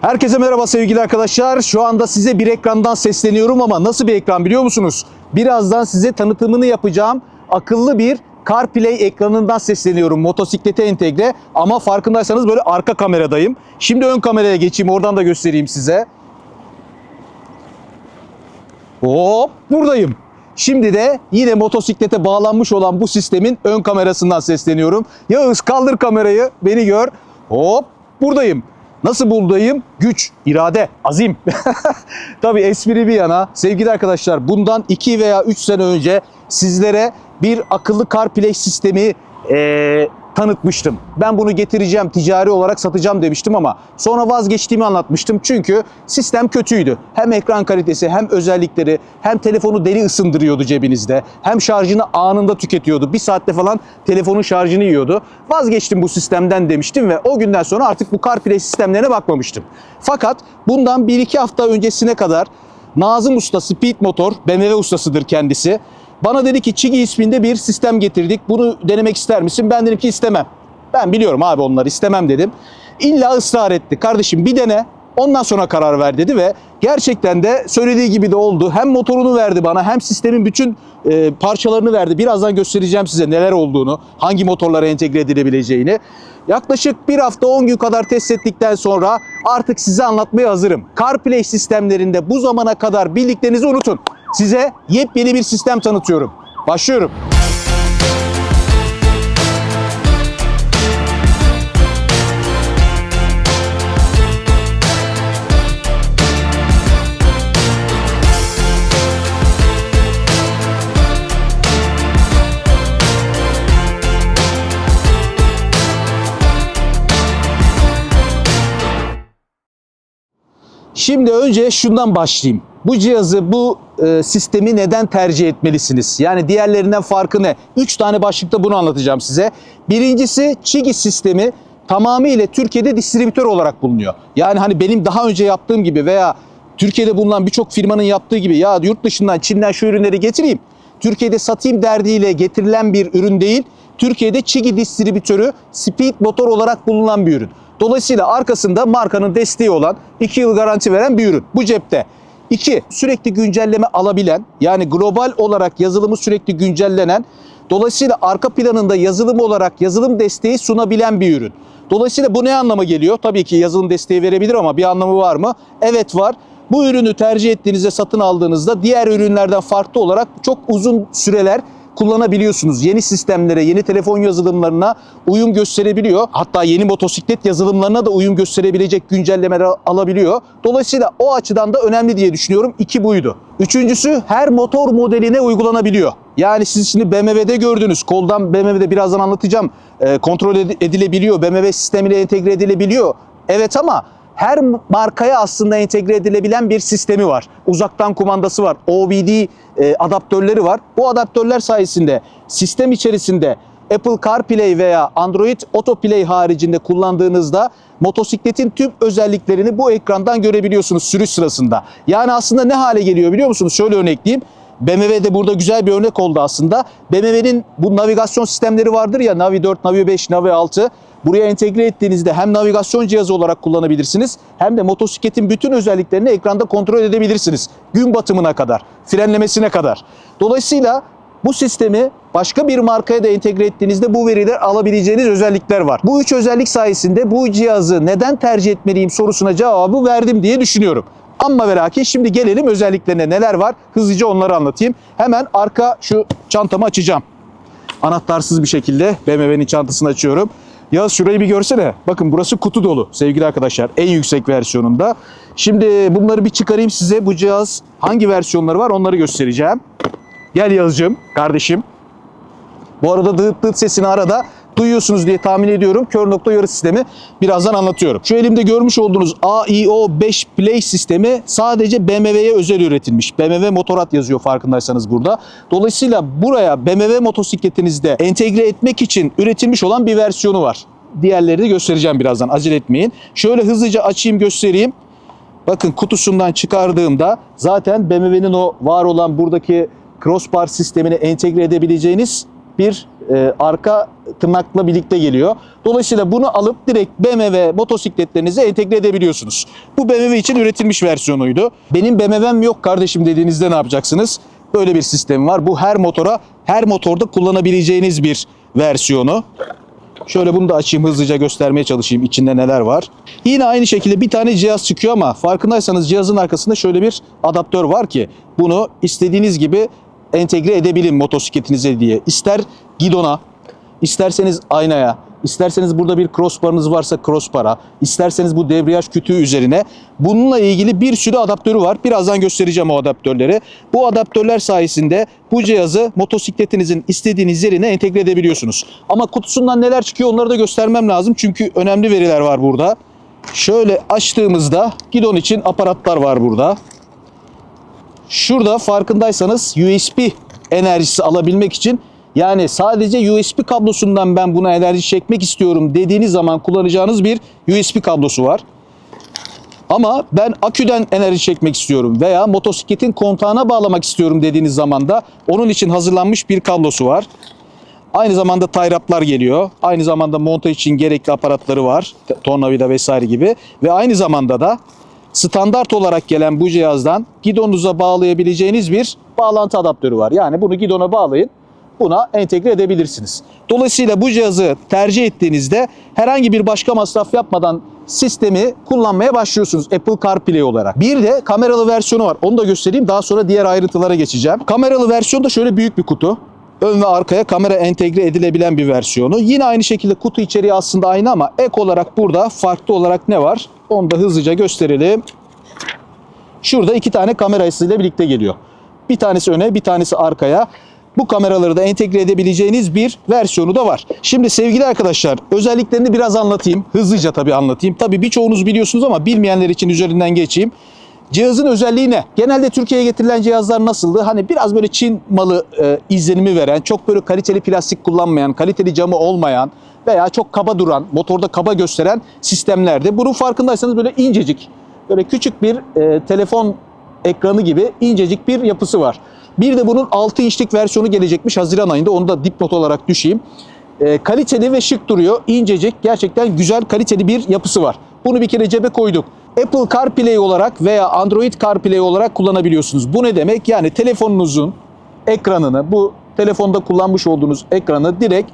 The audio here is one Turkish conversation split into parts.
Herkese merhaba sevgili arkadaşlar. Şu anda size bir ekrandan sesleniyorum ama nasıl bir ekran biliyor musunuz? Birazdan size tanıtımını yapacağım akıllı bir CarPlay ekranından sesleniyorum. Motosiklete entegre ama farkındaysanız böyle arka kameradayım. Şimdi ön kameraya geçeyim oradan da göstereyim size. Hop buradayım. Şimdi de yine motosiklete bağlanmış olan bu sistemin ön kamerasından sesleniyorum. Yağız kaldır kamerayı beni gör. Hop buradayım. Nasıl buradayım? Güç, irade, azim. Tabii espri bir yana sevgili arkadaşlar bundan 2 veya 3 sene önce sizlere bir akıllı CarPlay sistemi eee, tanıtmıştım. Ben bunu getireceğim, ticari olarak satacağım demiştim ama sonra vazgeçtiğimi anlatmıştım. Çünkü sistem kötüydü. Hem ekran kalitesi, hem özellikleri, hem telefonu deli ısındırıyordu cebinizde. Hem şarjını anında tüketiyordu. Bir saatte falan telefonun şarjını yiyordu. Vazgeçtim bu sistemden demiştim ve o günden sonra artık bu CarPlay sistemlerine bakmamıştım. Fakat bundan 1-2 hafta öncesine kadar Nazım Usta Speed Motor, BMW ustasıdır kendisi. Bana dedi ki Çigi isminde bir sistem getirdik. Bunu denemek ister misin? Ben dedim ki istemem. Ben biliyorum abi onları istemem dedim. İlla ısrar etti. Kardeşim bir dene. Ondan sonra karar ver dedi ve gerçekten de söylediği gibi de oldu. Hem motorunu verdi bana hem sistemin bütün e, parçalarını verdi. Birazdan göstereceğim size neler olduğunu, hangi motorlara entegre edilebileceğini. Yaklaşık bir hafta 10 gün kadar test ettikten sonra artık size anlatmaya hazırım. CarPlay sistemlerinde bu zamana kadar bildiklerinizi unutun. Size yepyeni bir sistem tanıtıyorum. Başlıyorum. Şimdi önce şundan başlayayım. Bu cihazı, bu e, sistemi neden tercih etmelisiniz? Yani diğerlerinden farkı ne? Üç tane başlıkta bunu anlatacağım size. Birincisi Çigi sistemi tamamıyla Türkiye'de distribütör olarak bulunuyor. Yani hani benim daha önce yaptığım gibi veya Türkiye'de bulunan birçok firmanın yaptığı gibi ya yurt dışından Çin'den şu ürünleri getireyim. Türkiye'de satayım derdiyle getirilen bir ürün değil. Türkiye'de Çigi distribütörü Speed motor olarak bulunan bir ürün. Dolayısıyla arkasında markanın desteği olan 2 yıl garanti veren bir ürün. Bu cepte. 2. Sürekli güncelleme alabilen yani global olarak yazılımı sürekli güncellenen dolayısıyla arka planında yazılım olarak yazılım desteği sunabilen bir ürün. Dolayısıyla bu ne anlama geliyor? Tabii ki yazılım desteği verebilir ama bir anlamı var mı? Evet var. Bu ürünü tercih ettiğinizde satın aldığınızda diğer ürünlerden farklı olarak çok uzun süreler kullanabiliyorsunuz. Yeni sistemlere, yeni telefon yazılımlarına uyum gösterebiliyor. Hatta yeni motosiklet yazılımlarına da uyum gösterebilecek güncellemeler alabiliyor. Dolayısıyla o açıdan da önemli diye düşünüyorum. İki buydu. Üçüncüsü her motor modeline uygulanabiliyor. Yani siz şimdi BMW'de gördünüz. Koldan BMW'de birazdan anlatacağım. Ee, kontrol ed- edilebiliyor. BMW sistemiyle entegre edilebiliyor. Evet ama her markaya aslında entegre edilebilen bir sistemi var. Uzaktan kumandası var. OBD e, adaptörleri var. Bu adaptörler sayesinde sistem içerisinde Apple CarPlay veya Android Autoplay haricinde kullandığınızda motosikletin tüm özelliklerini bu ekrandan görebiliyorsunuz sürüş sırasında. Yani aslında ne hale geliyor biliyor musunuz? Şöyle örnekleyeyim. BMW de burada güzel bir örnek oldu aslında. BMW'nin bu navigasyon sistemleri vardır ya Navi 4, Navi 5, Navi 6. Buraya entegre ettiğinizde hem navigasyon cihazı olarak kullanabilirsiniz hem de motosikletin bütün özelliklerini ekranda kontrol edebilirsiniz. Gün batımına kadar, frenlemesine kadar. Dolayısıyla bu sistemi başka bir markaya da entegre ettiğinizde bu veriler alabileceğiniz özellikler var. Bu üç özellik sayesinde bu cihazı neden tercih etmeliyim sorusuna cevabı verdim diye düşünüyorum. Ama ve lakin şimdi gelelim özelliklerine neler var hızlıca onları anlatayım. Hemen arka şu çantamı açacağım. Anahtarsız bir şekilde BMW'nin çantasını açıyorum. Ya şurayı bir görsene. Bakın burası kutu dolu sevgili arkadaşlar. En yüksek versiyonunda. Şimdi bunları bir çıkarayım size. Bu cihaz hangi versiyonları var onları göstereceğim. Gel Yağız'cığım, kardeşim. Bu arada dıt dıt sesini arada duyuyorsunuz diye tahmin ediyorum. Kör nokta uyarı sistemi birazdan anlatıyorum. Şu elimde görmüş olduğunuz AIO 5 Play sistemi sadece BMW'ye özel üretilmiş. BMW Motorrad yazıyor farkındaysanız burada. Dolayısıyla buraya BMW motosikletinizde entegre etmek için üretilmiş olan bir versiyonu var. Diğerlerini göstereceğim birazdan. Acele etmeyin. Şöyle hızlıca açayım göstereyim. Bakın kutusundan çıkardığımda zaten BMW'nin o var olan buradaki crossbar sistemine entegre edebileceğiniz bir e, arka tırnakla birlikte geliyor. Dolayısıyla bunu alıp direkt BMW motosikletlerinize entegre edebiliyorsunuz. Bu BMW için üretilmiş versiyonuydu. Benim BMW'm yok kardeşim dediğinizde ne yapacaksınız? Böyle bir sistem var. Bu her motora, her motorda kullanabileceğiniz bir versiyonu. Şöyle bunu da açayım hızlıca göstermeye çalışayım içinde neler var. Yine aynı şekilde bir tane cihaz çıkıyor ama farkındaysanız cihazın arkasında şöyle bir adaptör var ki bunu istediğiniz gibi entegre edebilin motosikletinize diye. İster gidona, isterseniz aynaya, isterseniz burada bir crossbarınız varsa crossbara, isterseniz bu debriyaj kütüğü üzerine bununla ilgili bir sürü adaptörü var. Birazdan göstereceğim o adaptörleri. Bu adaptörler sayesinde bu cihazı motosikletinizin istediğiniz yerine entegre edebiliyorsunuz. Ama kutusundan neler çıkıyor onları da göstermem lazım çünkü önemli veriler var burada. Şöyle açtığımızda gidon için aparatlar var burada. Şurada farkındaysanız USB enerjisi alabilmek için yani sadece USB kablosundan ben buna enerji çekmek istiyorum dediğiniz zaman kullanacağınız bir USB kablosu var. Ama ben aküden enerji çekmek istiyorum veya motosikletin kontağına bağlamak istiyorum dediğiniz zaman da onun için hazırlanmış bir kablosu var. Aynı zamanda tie geliyor. Aynı zamanda montaj için gerekli aparatları var. Tornavida vesaire gibi. Ve aynı zamanda da standart olarak gelen bu cihazdan gidonunuza bağlayabileceğiniz bir bağlantı adaptörü var. Yani bunu gidona bağlayın. Buna entegre edebilirsiniz. Dolayısıyla bu cihazı tercih ettiğinizde herhangi bir başka masraf yapmadan sistemi kullanmaya başlıyorsunuz Apple CarPlay olarak. Bir de kameralı versiyonu var. Onu da göstereyim. Daha sonra diğer ayrıntılara geçeceğim. Kameralı versiyon da şöyle büyük bir kutu. Ön ve arkaya kamera entegre edilebilen bir versiyonu. Yine aynı şekilde kutu içeriği aslında aynı ama ek olarak burada farklı olarak ne var? Onu da hızlıca gösterelim. Şurada iki tane kamerasıyla birlikte geliyor. Bir tanesi öne, bir tanesi arkaya. Bu kameraları da entegre edebileceğiniz bir versiyonu da var. Şimdi sevgili arkadaşlar özelliklerini biraz anlatayım. Hızlıca tabii anlatayım. Tabii birçoğunuz biliyorsunuz ama bilmeyenler için üzerinden geçeyim. Cihazın özelliği ne? Genelde Türkiye'ye getirilen cihazlar nasıldı? Hani biraz böyle Çin malı e, izlenimi veren, çok böyle kaliteli plastik kullanmayan, kaliteli camı olmayan veya çok kaba duran, motorda kaba gösteren sistemlerdi. Bunun farkındaysanız böyle incecik, böyle küçük bir e, telefon ekranı gibi incecik bir yapısı var. Bir de bunun 6 inçlik versiyonu gelecekmiş Haziran ayında. Onu da dipnot olarak düşeyim. E, kaliteli ve şık duruyor. İncecik, gerçekten güzel kaliteli bir yapısı var. Bunu bir kere cebe koyduk. Apple CarPlay olarak veya Android CarPlay olarak kullanabiliyorsunuz. Bu ne demek? Yani telefonunuzun ekranını, bu telefonda kullanmış olduğunuz ekranı direkt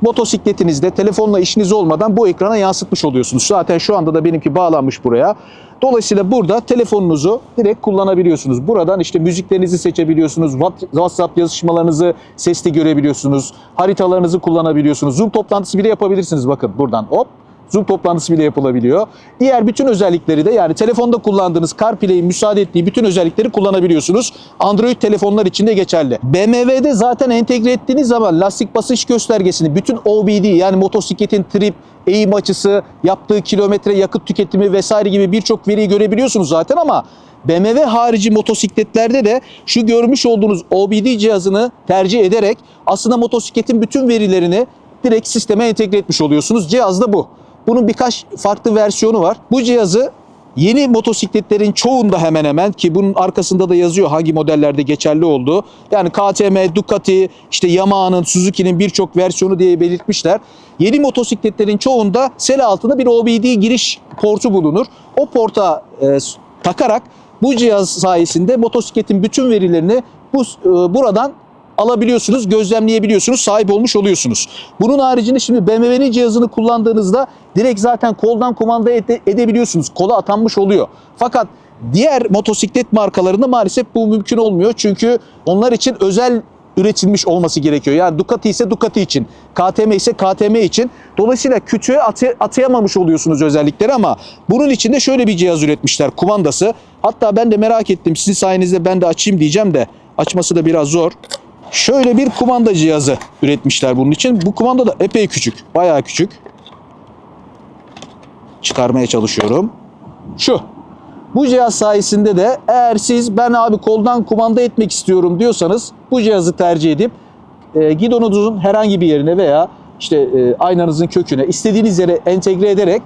motosikletinizde telefonla işiniz olmadan bu ekrana yansıtmış oluyorsunuz. Zaten şu anda da benimki bağlanmış buraya. Dolayısıyla burada telefonunuzu direkt kullanabiliyorsunuz. Buradan işte müziklerinizi seçebiliyorsunuz. WhatsApp yazışmalarınızı sesli görebiliyorsunuz. Haritalarınızı kullanabiliyorsunuz. Zoom toplantısı bile yapabilirsiniz bakın buradan hop. Zoom toplantısı bile yapılabiliyor. Diğer bütün özellikleri de yani telefonda kullandığınız CarPlay'in müsaade ettiği bütün özellikleri kullanabiliyorsunuz. Android telefonlar için de geçerli. BMW'de zaten entegre ettiğiniz zaman lastik basınç göstergesini bütün OBD yani motosikletin trip, eğim açısı, yaptığı kilometre, yakıt tüketimi vesaire gibi birçok veriyi görebiliyorsunuz zaten ama BMW harici motosikletlerde de şu görmüş olduğunuz OBD cihazını tercih ederek aslında motosikletin bütün verilerini direkt sisteme entegre etmiş oluyorsunuz. Cihaz da bu. Bunun birkaç farklı versiyonu var. Bu cihazı yeni motosikletlerin çoğunda hemen hemen ki bunun arkasında da yazıyor hangi modellerde geçerli olduğu. Yani KTM, Ducati, işte Yamaha'nın, Suzuki'nin birçok versiyonu diye belirtmişler. Yeni motosikletlerin çoğunda sel altında bir OBD giriş portu bulunur. O porta e, takarak bu cihaz sayesinde motosikletin bütün verilerini bu e, buradan alabiliyorsunuz, gözlemleyebiliyorsunuz, sahip olmuş oluyorsunuz. Bunun haricinde şimdi BMW'nin cihazını kullandığınızda direkt zaten koldan kumanda ede- edebiliyorsunuz. Kola atanmış oluyor. Fakat diğer motosiklet markalarında maalesef bu mümkün olmuyor. Çünkü onlar için özel üretilmiş olması gerekiyor. Yani Ducati ise Ducati için, KTM ise KTM için. Dolayısıyla kütüğe atı- atayamamış oluyorsunuz özellikleri ama bunun için de şöyle bir cihaz üretmişler kumandası. Hatta ben de merak ettim sizin sayenizde ben de açayım diyeceğim de açması da biraz zor. Şöyle bir kumanda cihazı üretmişler bunun için. Bu kumanda da epey küçük. Bayağı küçük. Çıkarmaya çalışıyorum. Şu. Bu cihaz sayesinde de eğer siz ben abi koldan kumanda etmek istiyorum diyorsanız bu cihazı tercih edip e, gidonunuzun herhangi bir yerine veya işte e, aynanızın köküne istediğiniz yere entegre ederek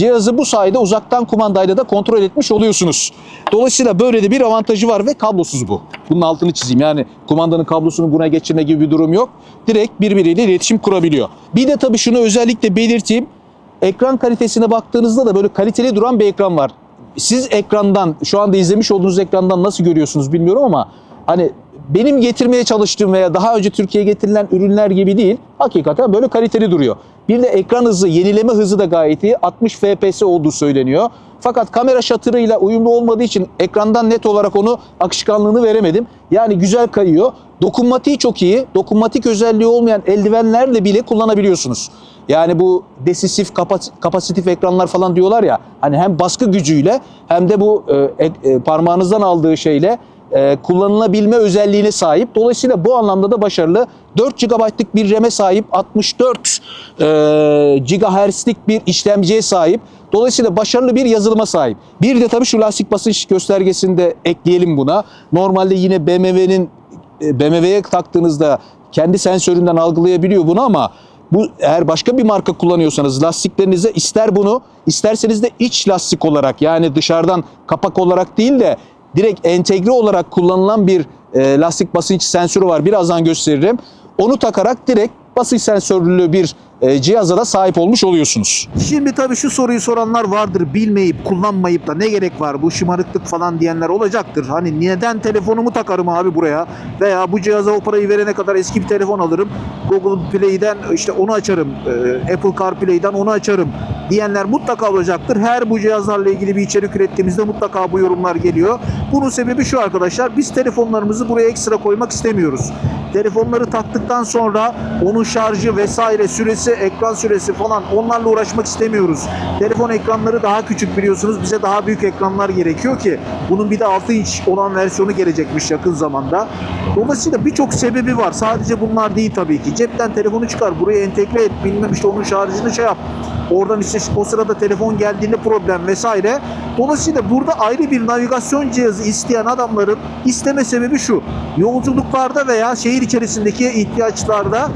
cihazı bu sayede uzaktan kumandayla da kontrol etmiş oluyorsunuz. Dolayısıyla böyle de bir avantajı var ve kablosuz bu. Bunun altını çizeyim. Yani kumandanın kablosunu buna geçirme gibi bir durum yok. Direkt birbiriyle iletişim kurabiliyor. Bir de tabii şunu özellikle belirteyim. Ekran kalitesine baktığınızda da böyle kaliteli duran bir ekran var. Siz ekrandan, şu anda izlemiş olduğunuz ekrandan nasıl görüyorsunuz bilmiyorum ama hani benim getirmeye çalıştığım veya daha önce Türkiye'ye getirilen ürünler gibi değil. Hakikaten böyle kaliteli duruyor. Bir de ekran hızı, yenileme hızı da gayet iyi. 60 FPS olduğu söyleniyor. Fakat kamera şatırıyla uyumlu olmadığı için ekrandan net olarak onu akışkanlığını veremedim. Yani güzel kayıyor. Dokunmatiği çok iyi. Dokunmatik özelliği olmayan eldivenlerle bile kullanabiliyorsunuz. Yani bu desisif kapas- kapasitif ekranlar falan diyorlar ya. Hani hem baskı gücüyle hem de bu e, e, parmağınızdan aldığı şeyle e, kullanılabilme özelliğine sahip. Dolayısıyla bu anlamda da başarılı. 4 GB'lık bir RAM'e sahip, 64 e, GHz'lik bir işlemciye sahip. Dolayısıyla başarılı bir yazılıma sahip. Bir de tabii şu lastik basınç göstergesini de ekleyelim buna. Normalde yine BMW'nin e, BMW'ye taktığınızda kendi sensöründen algılayabiliyor bunu ama bu eğer başka bir marka kullanıyorsanız lastiklerinize ister bunu isterseniz de iç lastik olarak yani dışarıdan kapak olarak değil de direkt entegre olarak kullanılan bir e, lastik basınç sensörü var. Birazdan gösteririm. Onu takarak direkt basınç sensörlü bir cihaza da sahip olmuş oluyorsunuz. Şimdi tabii şu soruyu soranlar vardır. Bilmeyip, kullanmayıp da ne gerek var bu şımarıklık falan diyenler olacaktır. Hani neden telefonumu takarım abi buraya? Veya bu cihaza o parayı verene kadar eski bir telefon alırım. Google Play'den işte onu açarım. e, Apple CarPlay'den onu açarım diyenler mutlaka olacaktır. Her bu cihazlarla ilgili bir içerik ürettiğimizde mutlaka bu yorumlar geliyor. Bunun sebebi şu arkadaşlar. Biz telefonlarımızı buraya ekstra koymak istemiyoruz. Telefonları taktıktan sonra onun şarjı vesaire süresi, ekran süresi falan onlarla uğraşmak istemiyoruz. Telefon ekranları daha küçük biliyorsunuz. Bize daha büyük ekranlar gerekiyor ki bunun bir de 6 inç olan versiyonu gelecekmiş yakın zamanda. Dolayısıyla birçok sebebi var. Sadece bunlar değil tabii ki. Cepten telefonu çıkar, buraya entegre et, bilmem işte onun şarjını şey yap. Oradan işte o sırada telefon geldiğinde problem vesaire. Dolayısıyla burada ayrı bir navigasyon cihazı isteyen adamların isteme sebebi şu. Yolculuklarda veya şehir içerisindeki ihtiyaçlarda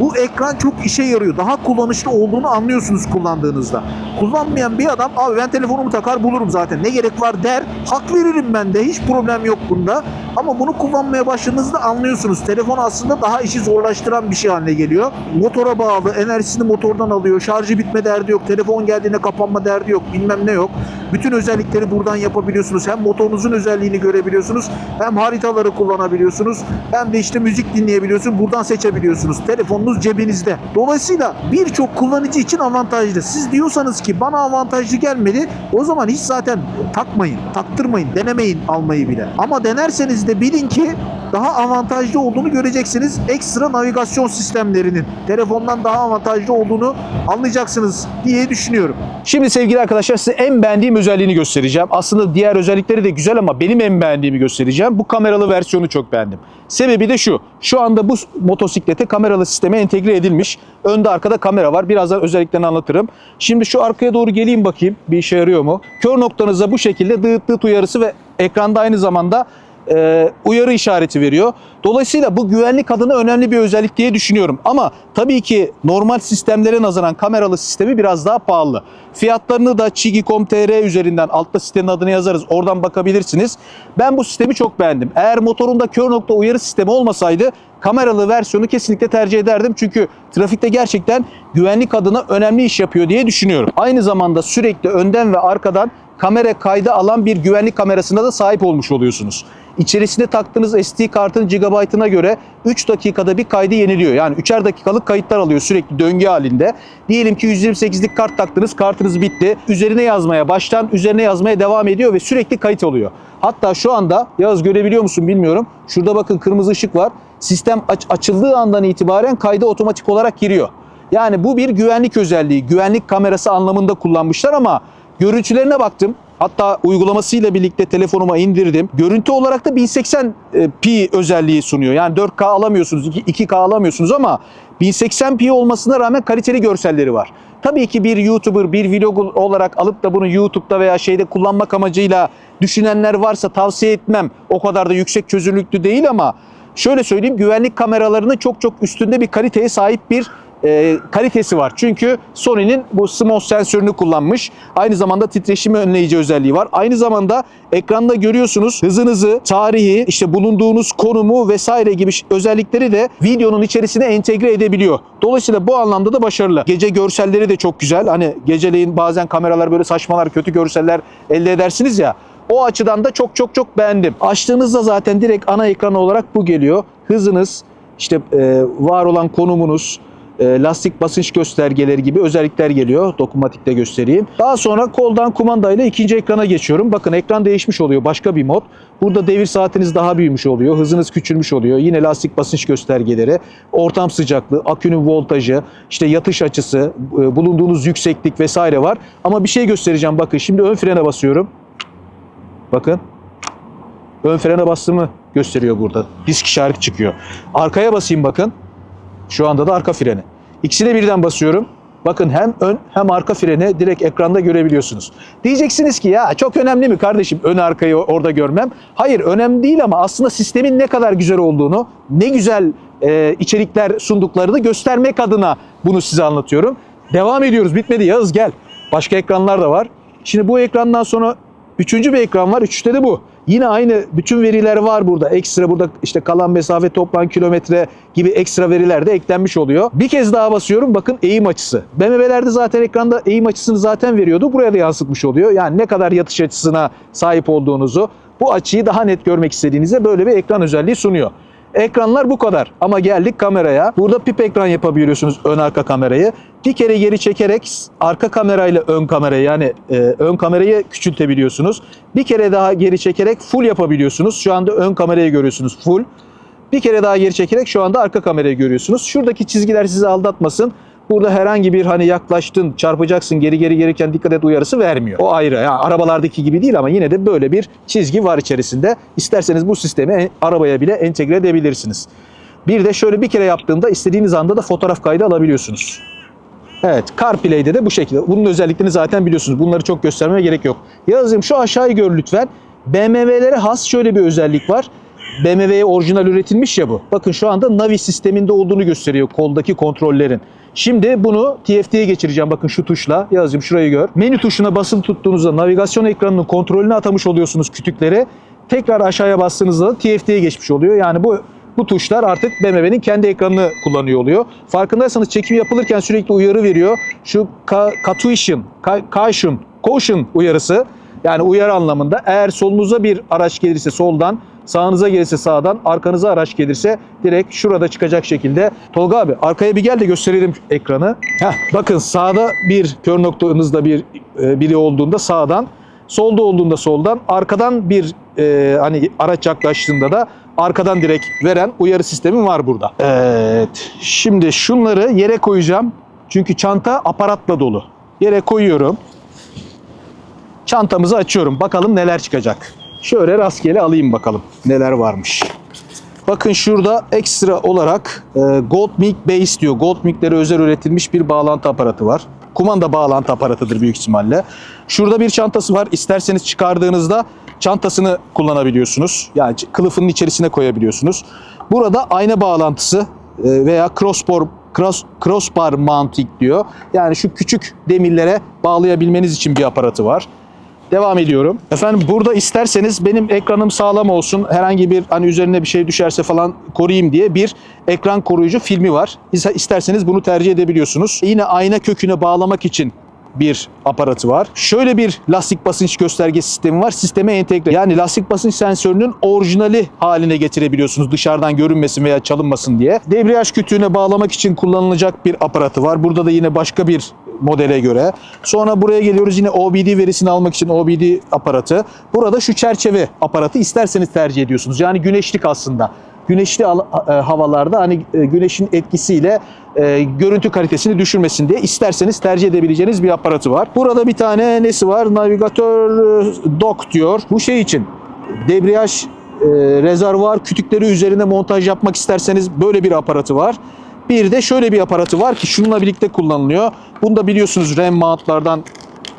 bu ekran çok işe yarıyor. Daha kullanışlı olduğunu anlıyorsunuz kullandığınızda. Kullanmayan bir adam abi ben telefonumu takar bulurum zaten ne gerek var der. Hak veririm ben de hiç problem yok bunda. Ama bunu kullanmaya başladığınızda anlıyorsunuz. Telefon aslında daha işi zorlaştıran bir şey haline geliyor. Motora bağlı, enerjisini motordan alıyor. Şarjı bitme derdi yok. Telefon geldiğinde kapanma derdi yok. Bilmem ne yok. Bütün özellikleri buradan yapabiliyorsunuz. Hem motorunuzun özelliğini görebiliyorsunuz. Hem haritaları kullanabiliyorsunuz. Hem de işte müzik dinleyebiliyorsunuz. Buradan seçebiliyorsunuz. Telefonunuz cebinizde. Dolayısıyla birçok kullanıcı için avantajlı. Siz diyorsanız ki bana avantajlı gelmedi. O zaman hiç zaten takmayın, taktırmayın, denemeyin almayı bile. Ama denerseniz de bilin ki daha avantajlı olduğunu göreceksiniz. Ekstra navigasyon sistemlerinin telefondan daha avantajlı olduğunu anlayacaksınız diye düşünüyorum. Şimdi sevgili arkadaşlar size en beğendiğim özelliğini göstereceğim. Aslında diğer özellikleri de güzel ama benim en beğendiğimi göstereceğim. Bu kameralı versiyonu çok beğendim. Sebebi de şu. Şu anda bu motosiklete kameralı sisteme entegre edilmiş. Önde arkada kamera var. Birazdan özelliklerini anlatırım. Şimdi şu arkaya doğru geleyim bakayım. Bir işe yarıyor mu? Kör noktanıza bu şekilde dıt dıt uyarısı ve ekranda aynı zamanda e, uyarı işareti veriyor. Dolayısıyla bu güvenlik adına önemli bir özellik diye düşünüyorum. Ama tabii ki normal sistemlere nazaran kameralı sistemi biraz daha pahalı. Fiyatlarını da Çigi.com.tr üzerinden altta sitenin adını yazarız. Oradan bakabilirsiniz. Ben bu sistemi çok beğendim. Eğer motorunda kör nokta uyarı sistemi olmasaydı kameralı versiyonu kesinlikle tercih ederdim. Çünkü trafikte gerçekten güvenlik adına önemli iş yapıyor diye düşünüyorum. Aynı zamanda sürekli önden ve arkadan kamera kaydı alan bir güvenlik kamerasına da sahip olmuş oluyorsunuz. İçerisine taktığınız SD kartın gigabaytına göre 3 dakikada bir kaydı yeniliyor. Yani 3'er dakikalık kayıtlar alıyor sürekli döngü halinde. Diyelim ki 128'lik kart taktınız, kartınız bitti. Üzerine yazmaya, baştan üzerine yazmaya devam ediyor ve sürekli kayıt oluyor. Hatta şu anda Yağız görebiliyor musun bilmiyorum. Şurada bakın kırmızı ışık var. Sistem aç- açıldığı andan itibaren kayda otomatik olarak giriyor. Yani bu bir güvenlik özelliği, güvenlik kamerası anlamında kullanmışlar ama görüntülerine baktım. Hatta uygulamasıyla birlikte telefonuma indirdim. Görüntü olarak da 1080p özelliği sunuyor. Yani 4K alamıyorsunuz, 2K alamıyorsunuz ama 1080p olmasına rağmen kaliteli görselleri var. Tabii ki bir YouTuber, bir vlog olarak alıp da bunu YouTube'da veya şeyde kullanmak amacıyla düşünenler varsa tavsiye etmem. O kadar da yüksek çözünürlüklü değil ama şöyle söyleyeyim güvenlik kameralarının çok çok üstünde bir kaliteye sahip bir e, kalitesi var. Çünkü Sony'nin bu CMOS sensörünü kullanmış. Aynı zamanda titreşimi önleyici özelliği var. Aynı zamanda ekranda görüyorsunuz hızınızı, tarihi, işte bulunduğunuz konumu vesaire gibi özellikleri de videonun içerisine entegre edebiliyor. Dolayısıyla bu anlamda da başarılı. Gece görselleri de çok güzel. Hani geceleyin bazen kameralar böyle saçmalar, kötü görseller elde edersiniz ya. O açıdan da çok çok çok beğendim. Açtığınızda zaten direkt ana ekran olarak bu geliyor. Hızınız, işte e, var olan konumunuz, lastik basınç göstergeleri gibi özellikler geliyor. Dokunmatikte göstereyim. Daha sonra koldan kumandayla ikinci ekrana geçiyorum. Bakın ekran değişmiş oluyor. Başka bir mod. Burada devir saatiniz daha büyümüş oluyor. Hızınız küçülmüş oluyor. Yine lastik basınç göstergeleri, ortam sıcaklığı, akünün voltajı, işte yatış açısı, e, bulunduğunuz yükseklik vesaire var. Ama bir şey göstereceğim. Bakın şimdi ön frene basıyorum. Bakın. Ön frene bastığımı gösteriyor burada. Disk işareti çıkıyor. Arkaya basayım bakın. Şu anda da arka freni. İkisine birden basıyorum. Bakın hem ön hem arka freni direkt ekranda görebiliyorsunuz. Diyeceksiniz ki ya çok önemli mi kardeşim ön arkayı orada görmem? Hayır önemli değil ama aslında sistemin ne kadar güzel olduğunu, ne güzel e, içerikler sunduklarını göstermek adına bunu size anlatıyorum. Devam ediyoruz bitmedi Yağız gel. Başka ekranlar da var. Şimdi bu ekrandan sonra Üçüncü bir ekran var. Üçte de bu. Yine aynı bütün veriler var burada. Ekstra burada işte kalan mesafe, toplam kilometre gibi ekstra veriler de eklenmiş oluyor. Bir kez daha basıyorum. Bakın eğim açısı. BMW'lerde zaten ekranda eğim açısını zaten veriyordu. Buraya da yansıtmış oluyor. Yani ne kadar yatış açısına sahip olduğunuzu, bu açıyı daha net görmek istediğinizde böyle bir ekran özelliği sunuyor. Ekranlar bu kadar ama geldik kameraya. Burada pip ekran yapabiliyorsunuz ön arka kamerayı. Bir kere geri çekerek arka kamerayla ön kamerayı yani e, ön kamerayı küçültebiliyorsunuz. Bir kere daha geri çekerek full yapabiliyorsunuz. Şu anda ön kamerayı görüyorsunuz full. Bir kere daha geri çekerek şu anda arka kamerayı görüyorsunuz. Şuradaki çizgiler sizi aldatmasın. Burada herhangi bir hani yaklaştın, çarpacaksın, geri geri gelirken dikkat et uyarısı vermiyor. O ayrı. Yani arabalardaki gibi değil ama yine de böyle bir çizgi var içerisinde. İsterseniz bu sistemi arabaya bile entegre edebilirsiniz. Bir de şöyle bir kere yaptığında istediğiniz anda da fotoğraf kaydı alabiliyorsunuz. Evet, CarPlay'de de bu şekilde. Bunun özelliklerini zaten biliyorsunuz. Bunları çok göstermeye gerek yok. Yazayım şu aşağıyı gör lütfen. BMW'lere has şöyle bir özellik var. BMW'ye orijinal üretilmiş ya bu. Bakın şu anda Navi sisteminde olduğunu gösteriyor koldaki kontrollerin. Şimdi bunu TFT'ye geçireceğim bakın şu tuşla. Yazayım şurayı gör. Menü tuşuna basılı tuttuğunuzda navigasyon ekranının kontrolünü atamış oluyorsunuz kütükleri. Tekrar aşağıya bastığınızda da TFT'ye geçmiş oluyor. Yani bu bu tuşlar artık BMW'nin kendi ekranını kullanıyor oluyor. Farkındaysanız çekim yapılırken sürekli uyarı veriyor. Şu caution, caution, caution uyarısı. Yani uyarı anlamında eğer solunuza bir araç gelirse soldan, sağınıza gelirse sağdan, arkanıza araç gelirse direkt şurada çıkacak şekilde. Tolga abi arkaya bir gel de gösterelim ekranı. Heh, bakın sağda bir kör noktanızda bir e, biri olduğunda sağdan, solda olduğunda soldan, arkadan bir e, hani araç yaklaştığında da arkadan direkt veren uyarı sistemi var burada. Evet. Şimdi şunları yere koyacağım. Çünkü çanta aparatla dolu. Yere koyuyorum. Çantamızı açıyorum. Bakalım neler çıkacak. Şöyle rastgele alayım bakalım neler varmış. Bakın şurada ekstra olarak e, Goldmik Base diyor. Goldmik'lere özel üretilmiş bir bağlantı aparatı var. Kumanda bağlantı aparatıdır büyük ihtimalle. Şurada bir çantası var. İsterseniz çıkardığınızda çantasını kullanabiliyorsunuz. Yani kılıfının içerisine koyabiliyorsunuz. Burada ayna bağlantısı e, veya crossbar cross, crossbar mounting diyor. Yani şu küçük demirlere bağlayabilmeniz için bir aparatı var. Devam ediyorum. Efendim burada isterseniz benim ekranım sağlam olsun. Herhangi bir hani üzerine bir şey düşerse falan koruyayım diye bir ekran koruyucu filmi var. İsterseniz bunu tercih edebiliyorsunuz. Yine ayna köküne bağlamak için bir aparatı var. Şöyle bir lastik basınç gösterge sistemi var. Sisteme entegre. Yani lastik basınç sensörünün orijinali haline getirebiliyorsunuz dışarıdan görünmesin veya çalınmasın diye. Debriyaj kütüğüne bağlamak için kullanılacak bir aparatı var. Burada da yine başka bir modele göre. Sonra buraya geliyoruz yine OBD verisini almak için OBD aparatı. Burada şu çerçeve aparatı isterseniz tercih ediyorsunuz. Yani güneşlik aslında. Güneşli e, havalarda hani e, güneşin etkisiyle e, görüntü kalitesini düşürmesin diye isterseniz tercih edebileceğiniz bir aparatı var. Burada bir tane nesi var? Navigatör e, dock diyor. Bu şey için debriyaj e, rezervuar kütükleri üzerine montaj yapmak isterseniz böyle bir aparatı var. Bir de şöyle bir aparatı var ki şununla birlikte kullanılıyor. Bunu da biliyorsunuz RAM mountlardan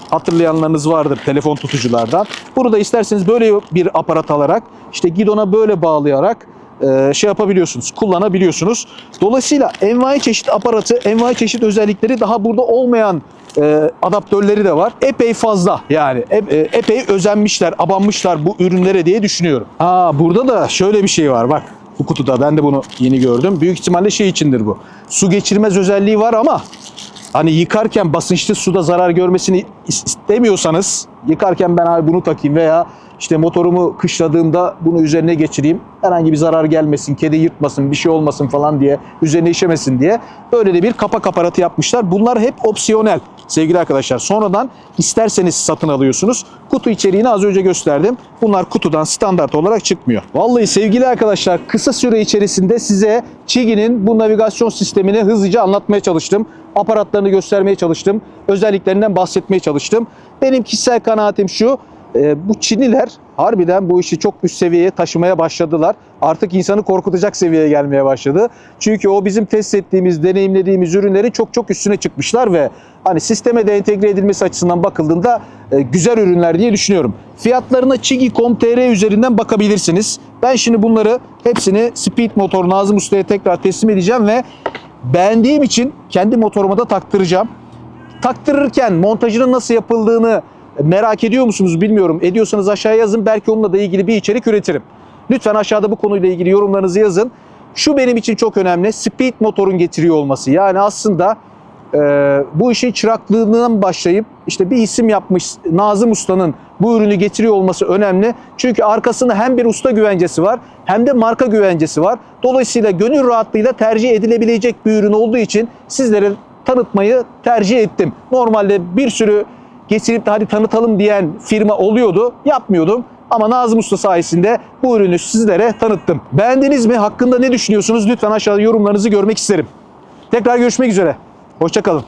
hatırlayanlarınız vardır telefon tutuculardan. Bunu da isterseniz böyle bir aparat alarak işte gidona böyle bağlayarak e, şey yapabiliyorsunuz, kullanabiliyorsunuz. Dolayısıyla envai çeşit aparatı, envai çeşit özellikleri daha burada olmayan e, adaptörleri de var. Epey fazla yani e- epey özenmişler, abanmışlar bu ürünlere diye düşünüyorum. Aa burada da şöyle bir şey var bak. Bu kutuda ben de bunu yeni gördüm. Büyük ihtimalle şey içindir bu. Su geçirmez özelliği var ama hani yıkarken basınçlı suda zarar görmesini is- istemiyorsanız yıkarken ben abi bunu takayım veya işte motorumu kışladığımda bunu üzerine geçireyim. Herhangi bir zarar gelmesin, kedi yırtmasın, bir şey olmasın falan diye, üzerine işemesin diye böyle de bir kapak aparatı yapmışlar. Bunlar hep opsiyonel sevgili arkadaşlar. Sonradan isterseniz satın alıyorsunuz. Kutu içeriğini az önce gösterdim. Bunlar kutudan standart olarak çıkmıyor. Vallahi sevgili arkadaşlar kısa süre içerisinde size Çigi'nin bu navigasyon sistemini hızlıca anlatmaya çalıştım. Aparatlarını göstermeye çalıştım. Özelliklerinden bahsetmeye çalıştım. Benim kişisel kanaatim şu. E, bu Çinliler harbiden bu işi çok üst seviyeye taşımaya başladılar. Artık insanı korkutacak seviyeye gelmeye başladı. Çünkü o bizim test ettiğimiz, deneyimlediğimiz ürünleri çok çok üstüne çıkmışlar ve hani sisteme de entegre edilmesi açısından bakıldığında e, güzel ürünler diye düşünüyorum. Fiyatlarına Çigi.com.tr üzerinden bakabilirsiniz. Ben şimdi bunları hepsini Speed Motor Nazım Usta'ya tekrar teslim edeceğim ve beğendiğim için kendi motoruma da taktıracağım taktırırken montajının nasıl yapıldığını merak ediyor musunuz bilmiyorum. Ediyorsanız aşağıya yazın. Belki onunla da ilgili bir içerik üretirim. Lütfen aşağıda bu konuyla ilgili yorumlarınızı yazın. Şu benim için çok önemli. Speed motorun getiriyor olması. Yani aslında e, bu işin çıraklığından başlayıp işte bir isim yapmış Nazım Usta'nın bu ürünü getiriyor olması önemli. Çünkü arkasında hem bir usta güvencesi var hem de marka güvencesi var. Dolayısıyla gönül rahatlığıyla tercih edilebilecek bir ürün olduğu için sizlere tanıtmayı tercih ettim. Normalde bir sürü getirip de hadi tanıtalım diyen firma oluyordu. Yapmıyordum. Ama Nazım Usta sayesinde bu ürünü sizlere tanıttım. Beğendiniz mi? Hakkında ne düşünüyorsunuz? Lütfen aşağıda yorumlarınızı görmek isterim. Tekrar görüşmek üzere. Hoşçakalın.